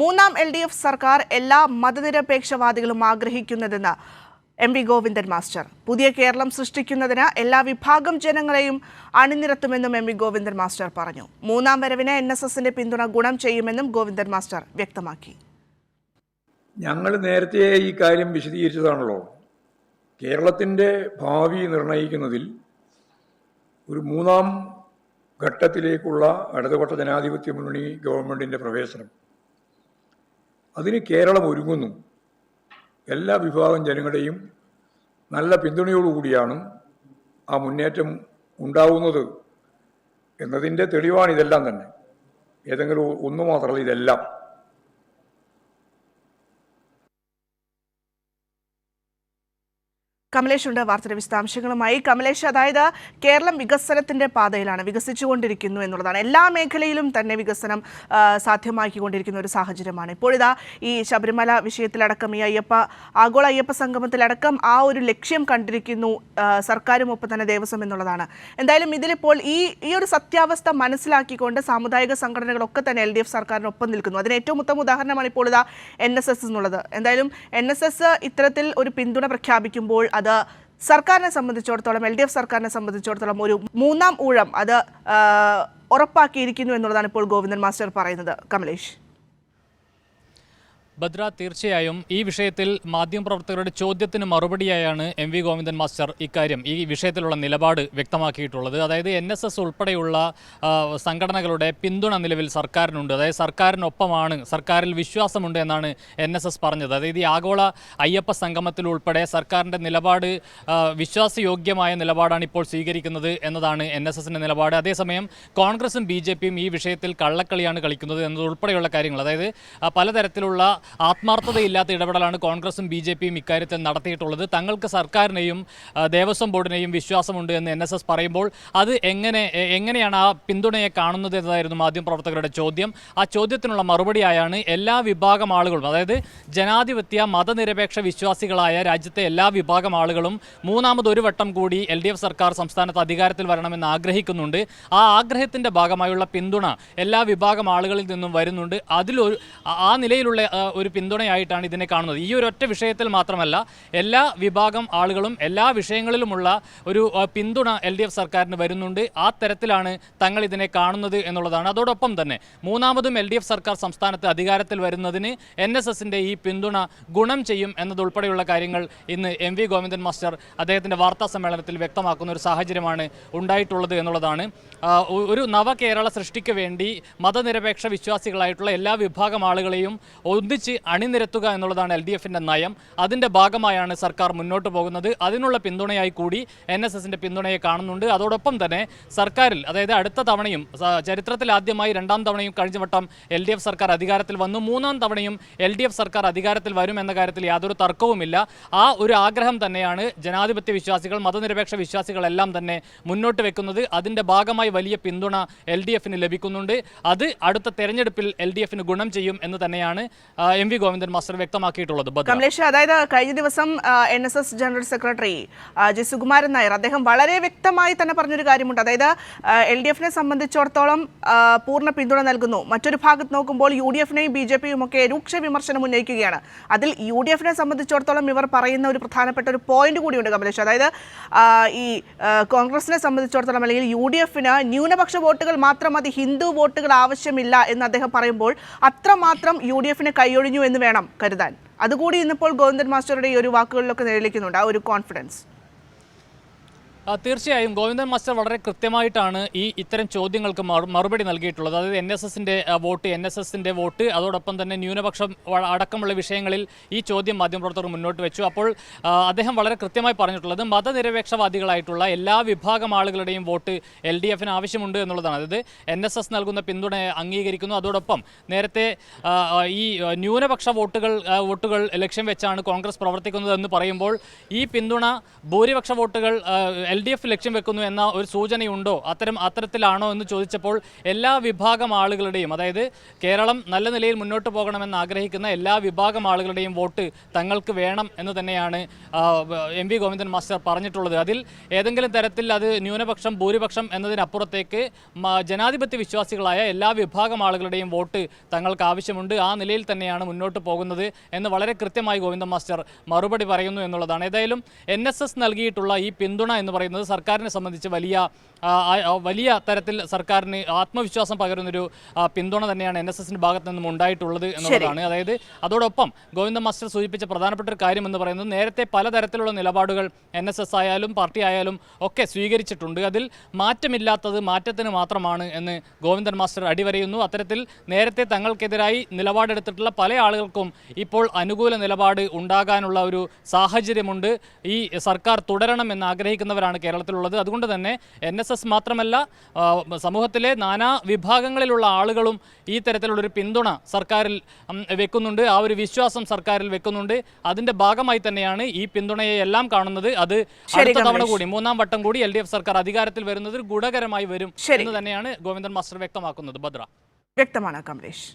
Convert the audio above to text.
മൂന്നാം L D F സർക്കാർ എല്ലാ മതനിരപേക്ഷവാദികളും ആഗ്രഹിക്കുന്നതെന്ന് എം വി ഗോവിന്ദൻ മാസ്റ്റർ. പുതിയ കേരളം സൃഷ്ടിക്കുന്നതിന് എല്ലാ വിഭാഗം ജനങ്ങളെയും അണിനിരത്തുമെന്നും എം വി ഗോവിന്ദൻ മാസ്റ്റർ പറഞ്ഞു. മൂന്നാം വരവിന് എൻ എസ് എസിന്റെ പിന്തുണ ഗുണം ചെയ്യുമെന്നും ഗോവിന്ദൻ മാസ്റ്റർ വ്യക്തമാക്കി. ഞങ്ങൾ നേരത്തെ ഈ കാര്യം വിശദീകരിച്ചതാണല്ലോ. കേരളത്തിന്റെ ഭാവി നിർണയിക്കുന്നതിൽ ഒരു മൂന്നാം ഘട്ടത്തിലേക്കുള്ള ഇടതുപക്ഷ ജനാധിപത്യ മുന്നണി ഗവൺമെന്റിന്റെ പ്രവേശനം അതിന് കേരളം ഒരുങ്ങുന്നു. എല്ലാ വിഭാഗം ജനങ്ങളുടെയും നല്ല പിന്തുണയോടുകൂടിയാണ് ആ മുന്നേറ്റം ഉണ്ടാവുന്നത് എന്നതിന്റെ തെളിവാണ് ഇതെല്ലാം തന്നെ. ഏതെങ്കിലും ഒന്ന് മാത്രമല്ല ഇതെല്ലാം. കമലേഷ് ഉണ്ട് വാർത്തയുടെ വിശദാംശങ്ങളുമായി. കമലേഷ് അതായത് കേരളം വികസനത്തിന്റെ പാതയിലാണ് വികസിച്ചുകൊണ്ടിരിക്കുന്നു എന്നുള്ളതാണ്. എല്ലാ മേഖലയിലും തന്നെ വികസനം സാധ്യമാക്കിക്കൊണ്ടിരിക്കുന്ന ഒരു സാഹചര്യമാണ്. ഇപ്പോഴിതാ ഈ ശബരിമല വിഷയത്തിലടക്കം ഈ അയ്യപ്പ ആഗോള അയ്യപ്പ സംഗമത്തിലടക്കം ആ ഒരു ലക്ഷ്യം കണ്ടിരിക്കുന്നു സർക്കാരും ഒപ്പം തന്നെ ദേവസ്വം എന്നുള്ളതാണ്. എന്തായാലും ഇതിലിപ്പോൾ ഈ ഈ ഒരു സത്യാവസ്ഥ മനസ്സിലാക്കിക്കൊണ്ട് സാമുദായിക സംഘടനകളൊക്കെ തന്നെ എൽ ഡി എഫ് സർക്കാരിനൊപ്പം നിൽക്കുന്നു. അതിന് ഏറ്റവും ഉത്തമ ഉദാഹരണമാണ് ഇപ്പോൾ ഇതാ എൻ എസ് എസ് എന്നുള്ളത്. എന്തായാലും എൻ എസ് എസ് ഇത്തരത്തിൽ ഒരു പിന്തുണ പ്രഖ്യാപിക്കുമ്പോൾ സർക്കാരിനെ സംബന്ധിച്ചിടത്തോളം എൽ ഡി എഫ് സർക്കാരിനെ സംബന്ധിച്ചിടത്തോളം ഒരു മൂന്നാം ഊഴം അത് ഉറപ്പാക്കിയിരിക്കുന്നു എന്നുള്ളതാണ് ഇപ്പോൾ ഗോവിന്ദൻ മാസ്റ്റർ പറയുന്നത്. കമലേഷ്. ഭദ്ര തീർച്ചയായും ഈ വിഷയത്തിൽ മാധ്യമപ്രവർത്തകരുടെ ചോദ്യത്തിന് മറുപടിയായാണ് എം വി ഗോവിന്ദൻ മാസ്റ്റർ ഇക്കാര്യം ഈ വിഷയത്തിലുള്ള നിലപാട് വ്യക്തമാക്കിയിട്ടുള്ളത്. അതായത് എൻ എസ് എസ് ഉൾപ്പെടെയുള്ള സംഘടനകളുടെ പിന്തുണ നിലവിൽ സർക്കാരിനുണ്ട്. അതായത് സർക്കാരിനൊപ്പമാണ് സർക്കാരിൽ വിശ്വാസമുണ്ട് എന്നാണ് എൻ എസ് എസ് പറഞ്ഞത്. അതായത് ഈ ആഗോള അയ്യപ്പ സംഗമത്തിൽ ഉൾപ്പെടെ സർക്കാരിന്റെ നിലപാട് വിശ്വാസയോഗ്യമായ നിലപാടാണ് ഇപ്പോൾ സ്വീകരിക്കുന്നത് എന്നതാണ് എൻ എസ് എസിന്റെ നിലപാട്. അതേസമയം കോൺഗ്രസും ബി ജെ പിയും ഈ വിഷയത്തിൽ കള്ളക്കളിയാണ് കളിക്കുന്നത് എന്നതുൾപ്പെടെയുള്ള കാര്യങ്ങൾ. അതായത് പലതരത്തിലുള്ള ആത്മാർത്ഥതയില്ലാത്ത ഇടപെടലാണ് കോൺഗ്രസും ബി ജെ പിയും ഇക്കാര്യത്തിൽ നടത്തിയിട്ടുള്ളത്. തങ്ങൾക്ക് സർക്കാരിനെയും ദേവസ്വം ബോർഡിനെയും വിശ്വാസമുണ്ട് എന്ന് എൻ എസ് എസ് പറയുമ്പോൾ അത് എങ്ങനെ എങ്ങനെയാണ് ആ പിന്തുണയെ കാണുന്നത് എന്നതായിരുന്നു മാധ്യമപ്രവർത്തകരുടെ ചോദ്യം. ആ ചോദ്യത്തിനുള്ള മറുപടിയായാണ് എല്ലാ വിഭാഗം ആളുകളും അതായത് ജനാധിപത്യ മതനിരപേക്ഷ വിശ്വാസികളായ രാജ്യത്തെ എല്ലാ വിഭാഗം ആളുകളും മൂന്നാമത് ഒരു വട്ടം കൂടി എൽ ഡി എഫ് സർക്കാർ സംസ്ഥാനത്ത് അധികാരത്തിൽ വരണമെന്ന് ആഗ്രഹിക്കുന്നുണ്ട്. ആ ആഗ്രഹത്തിന്റെ ഭാഗമായുള്ള പിന്തുണ എല്ലാ വിഭാഗം ആളുകളിൽ നിന്നും വരുന്നുണ്ട്. അതിലൊരു ആ- നിലയിലുള്ള ഒരു പിന്തുണയായിട്ടാണ് ഇതിനെ കാണുന്നത്. ഈ ഒരു ഒറ്റ വിഷയത്തിൽ മാത്രമല്ല എല്ലാ വിഭാഗം ആളുകളും എല്ലാ വിഷയങ്ങളിലുമുള്ള ഒരു പിന്തുണ എൽ ഡി എഫ് സർക്കാരിന് വരുന്നുണ്ട്. ആ തരത്തിലാണ് തങ്ങൾ ഇതിനെ കാണുന്നത് എന്നുള്ളതാണ്. അതോടൊപ്പം തന്നെ മൂന്നാമതും എൽ ഡി എഫ് സർക്കാർ സംസ്ഥാനത്ത് അധികാരത്തിൽ വരുന്നതിന് എൻ എസ് എസിന്റെ ഈ പിന്തുണ ഗുണം ചെയ്യും എന്നതുൾപ്പെടെയുള്ള കാര്യങ്ങൾ ഇന്ന് എം വി ഗോവിന്ദൻ മാസ്റ്റർ അദ്ദേഹത്തിന്റെ വാർത്താ സമ്മേളനത്തിൽ വ്യക്തമാക്കുന്ന ഒരു സാഹചര്യമാണ് ഉണ്ടായിട്ടുള്ളത് എന്നുള്ളതാണ്. ഒരു നവകേരള സൃഷ്ടിക്ക് വേണ്ടി മതനിരപേക്ഷ വിശ്വാസികളായിട്ടുള്ള എല്ലാ വിഭാഗം ആളുകളെയും ഒന്നിച്ച് അണിനിരത്തുക എന്നുള്ളതാണ് എൽ ഡി എഫിന്റെ നയം. അതിന്റെ ഭാഗമായാണ് സർക്കാർ മുന്നോട്ട് പോകുന്നത്. അതിനുള്ള പിന്തുണയായി കൂടി എൻ എസ് എസിന്റെ പിന്തുണയെ കാണുന്നുണ്ട്. അതോടൊപ്പം തന്നെ സർക്കാരിൽ അതായത് അടുത്ത തവണയും ചരിത്രത്തിൽ ആദ്യമായി രണ്ടാം തവണയും കഴിഞ്ഞ വട്ടം എൽ ഡി എഫ് സർക്കാർ അധികാരത്തിൽ വന്നു. മൂന്നാം തവണയും എൽ ഡി എഫ് സർക്കാർ അധികാരത്തിൽ വരും എന്ന കാര്യത്തിൽ യാതൊരു തർക്കവുമില്ല. ആ ഒരു ആഗ്രഹം തന്നെയാണ് ജനാധിപത്യ വിശ്വാസികൾ മതനിരപേക്ഷ വിശ്വാസികളെല്ലാം തന്നെ മുന്നോട്ട് വെക്കുന്നത്. അതിന്റെ ഭാഗമായി വലിയ പിന്തുണ എൽ ഡി എഫിന് ലഭിക്കുന്നുണ്ട്. അത് അടുത്ത തെരഞ്ഞെടുപ്പിൽ എൽ ഡി എഫിന് ഗുണം ചെയ്യും എന്ന് തന്നെയാണ് എം വി ഗോവിന്ദൻ മാസ്റ്റർ വ്യക്തമാക്കിയിട്ടുള്ളത്. കമലേഷ് അതായത് കഴിഞ്ഞ ദിവസം N S S general secretary G Sukumaran Nair അദ്ദേഹം വളരെ വ്യക്തമായി തന്നെ പറഞ്ഞൊരു കാര്യമുണ്ട്. അതായത് എൽ ഡി എഫിനെ സംബന്ധിച്ചിടത്തോളം പൂർണ പിന്തുണ നൽകുന്നു. മറ്റൊരു ഭാഗത്ത് നോക്കുമ്പോൾ യു ഡി എഫിനെയും ബി ജെ പിയും ഒക്കെ രൂക്ഷ വിമർശനം ഉന്നയിക്കുകയാണ്. അതിൽ യു ഡി എഫിനെ സംബന്ധിച്ചിടത്തോളം ഇവർ പറയുന്ന ഒരു പ്രധാനപ്പെട്ട ഒരു പോയിന്റ് കൂടിയുണ്ട് കമലേഷ്. അതായത് ഈ കോൺഗ്രസിനെ സംബന്ധിച്ചിടത്തോളം അല്ലെങ്കിൽ യു ഡി എഫിന് ന്യൂനപക്ഷ വോട്ടുകൾ മാത്രം മതി ഹിന്ദു വോട്ടുകൾ ആവശ്യമില്ല എന്ന് അദ്ദേഹം പറയുമ്പോൾ അത്രമാത്രം യു ഡി എഫിന് കൈയൊഴിഞ്ഞു എന്ന് വേണം കരുതാൻ. അതുകൂടി ഇന്നിപ്പോൾ ഗോവിന്ദൻ മാസ്റ്ററുടെ ഈ ഒരു വാക്കുകളിലൊക്കെ നിഴലിക്കുന്നുണ്ട് ആ ഒരു കോൺഫിഡൻസ് തീർച്ചയായും ഗോവിന്ദൻ മാസ്റ്റർ വളരെ കൃത്യമായിട്ടാണ് ഈ ഇത്തരം ചോദ്യങ്ങൾക്ക് മറുപടി നൽകിയിട്ടുള്ളത്. അതായത് എൻ എസ് എസിന്റെ വോട്ട് എൻ എസ് എസിന്റെ വോട്ട് അതോടൊപ്പം തന്നെ ന്യൂനപക്ഷം അടക്കമുള്ള വിഷയങ്ങളിൽ ഈ ചോദ്യം മാധ്യമപ്രവർത്തകർ മുന്നോട്ട് വെച്ചു. അപ്പോൾ അദ്ദേഹം വളരെ കൃത്യമായി പറഞ്ഞിട്ടുള്ളത് മതനിരപേക്ഷവാദികളായിട്ടുള്ള എല്ലാ വിഭാഗം ആളുകളുടെയും വോട്ട് എൽ ഡി എഫിന് ആവശ്യമുണ്ട് എന്നുള്ളതാണ്. അതായത് എൻ എസ് എസ് നൽകുന്ന പിന്തുണ അംഗീകരിക്കുന്നു. അതോടൊപ്പം നേരത്തെ ഈ ന്യൂനപക്ഷ വോട്ടുകൾ വോട്ടുകൾ ലക്ഷ്യം വെച്ചാണ് കോൺഗ്രസ് പ്രവർത്തിക്കുന്നത് എന്ന് പറയുമ്പോൾ ഈ പിന്തുണ ഭൂരിപക്ഷ വോട്ടുകൾ ഡി എഫ് ലക്ഷ്യം വെക്കുന്നു എന്ന ഒരു സൂചനയുണ്ടോ? അത്തരം അത്തരത്തിലാണോ എന്ന് ചോദിച്ചപ്പോൾ എല്ലാ വിഭാഗം ആളുകളുടെയും അതായത് കേരളം നല്ല നിലയിൽ മുന്നോട്ട് പോകണമെന്ന് ആഗ്രഹിക്കുന്ന എല്ലാ വിഭാഗം ആളുകളുടെയും വോട്ട് തങ്ങൾക്ക് വേണം എന്ന് തന്നെയാണ് എം വി ഗോവിന്ദൻ മാസ്റ്റർ പറഞ്ഞിട്ടുള്ളത്. അതിൽ ഏതെങ്കിലും തരത്തിൽ അത് ന്യൂനപക്ഷം ഭൂരിപക്ഷം എന്നതിനപ്പുറത്തേക്ക് ജനാധിപത്യ വിശ്വാസികളായ എല്ലാ വിഭാഗം ആളുകളുടെയും വോട്ട് തങ്ങൾക്ക് ആവശ്യമുണ്ട്. ആ നിലയിൽ തന്നെയാണ് മുന്നോട്ട് പോകുന്നത് എന്ന് വളരെ കൃത്യമായി ഗോവിന്ദൻ മാസ്റ്റർ മറുപടി പറയുന്നു എന്നുള്ളതാണ്. ഏതായാലും എൻ നൽകിയിട്ടുള്ള ഈ പിന്തുണ എന്ന് പറയുന്നത് സർക്കാരിനെ സംബന്ധിച്ച് വലിയ വലിയ തരത്തിൽ സർക്കാരിന് ആത്മവിശ്വാസം പകരുന്നൊരു പിന്തുണ തന്നെയാണ് എൻ എസ് എസിന്റെ ഭാഗത്ത് നിന്നും ഉണ്ടായിട്ടുള്ളത് എന്നുള്ളതാണ്. അതായത് അതോടൊപ്പം ഗോവിന്ദ മാസ്റ്റർ സൂചിപ്പിച്ച പ്രധാനപ്പെട്ട ഒരു കാര്യം എന്ന് പറയുന്നത് നേരത്തെ പലതരത്തിലുള്ള നിലപാടുകൾ എൻ എസ് എസ് ആയാലും പാർട്ടി ആയാലും ഒക്കെ സ്വീകരിച്ചിട്ടുണ്ട്. അതിൽ മാറ്റമില്ലാത്തത് മാറ്റത്തിന് മാത്രമാണ് എന്ന് ഗോവിന്ദൻ മാസ്റ്റർ അടിവരയുന്നു. അത്തരത്തിൽ നേരത്തെ തങ്ങൾക്കെതിരായി നിലപാടെടുത്തിട്ടുള്ള പല ആളുകൾക്കും ഇപ്പോൾ അനുകൂല നിലപാട് ഉണ്ടാകാനുള്ള ഒരു സാഹചര്യമുണ്ട്. ഈ സർക്കാർ തുടരണം എന്ന് ആഗ്രഹിക്കുന്നവരാണ് കേരളത്തിലുള്ളത്. അതുകൊണ്ട് തന്നെ എൻ എസ് എസ് മാത്രമല്ല സമൂഹത്തിലെ നാനാ വിഭാഗങ്ങളിലുള്ള ആളുകളും ഈ തരത്തിലുള്ളൊരു പിന്തുണ സർക്കാരിൽ വെക്കുന്നുണ്ട്. ആ ഒരു വിശ്വാസം സർക്കാരിൽ വെക്കുന്നുണ്ട്. അതിന്റെ ഭാഗമായി തന്നെയാണ് ഈ പിന്തുണയെ എല്ലാം കാണുന്നത്. അത് അടുത്ത തവണ കൂടി മൂന്നാം വട്ടം കൂടി എൽ ഡി എഫ് സർക്കാർ അധികാരത്തിൽ വരുന്നത് ഗുണകരമായി വരും. എന്ന് തന്നെയാണ് ഗോവിന്ദൻ മാസ്റ്റർ വ്യക്തമാക്കുന്നത്. ഭദ്ര. വ്യക്തമാണ് കമലേഷ്